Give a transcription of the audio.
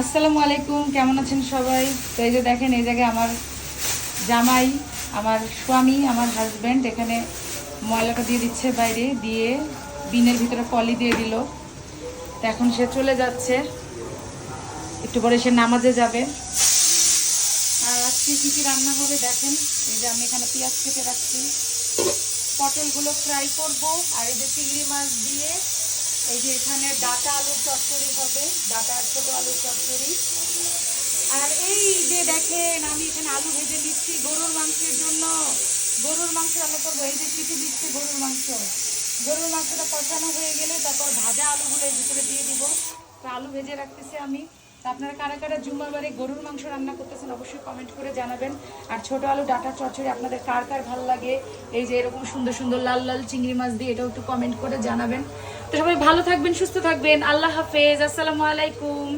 আসসালামু আলাইকুম, কেমন আছেন সবাই? তো এই যে দেখেন, এই জায়গায় আমার জামাই, আমার স্বামী, আমার হাজব্যান্ড এখানে ময়লাটা দিয়ে দিচ্ছে বাইরে, দিয়ে বিনের ভিতরে পলি দিয়ে দিল। তো এখন সে চলে যাচ্ছে। একটু পরে সে নামাজে যাবে। আর আজকে কী কী রান্না হবে দেখেন, এই যে আমি এখানে পেঁয়াজ কেটে রাখছি। পটলগুলো ফ্রাই করব, আর এই যে চিংড়ি মাছ দিয়ে এই যে এখানে ডাটা আলুর চচ্চড়ি হবে, ডাটা ছোটো আলুর চচ্চড়ি। আর এই যে দেখেন, আমি এখানে আলু ভেজে নিচ্ছি গরুর মাংসের জন্য। গরুর মাংস রান্না করব, এই যে কেটে দিচ্ছি গরুর মাংস। গরুর মাংসটা কষানো হয়ে গেলে তারপর ভাজা আলুগুলো ভিতরে দিয়ে দিব। তো আলু ভেজে রাখতেছি আমি। তো আপনারা কারা কারা বাড়ি গরুর মাংস রান্না করতেছেন অবশ্যই কমেন্ট করে জানাবেন। আর ছোট আলু ডাটা চচ্চড়ি আপনাদের কার কার ভালো লাগে? এই যে এরকম সুন্দর সুন্দর লাল লাল চিংড়ি মাছ দিয়ে এটাও একটু কমেন্ট করে জানাবেন। তো সবাই ভালো থাকবেন, সুস্থ থাকবেন। আল্লাহ হাফেজ। আসসালামু আলাইকুম।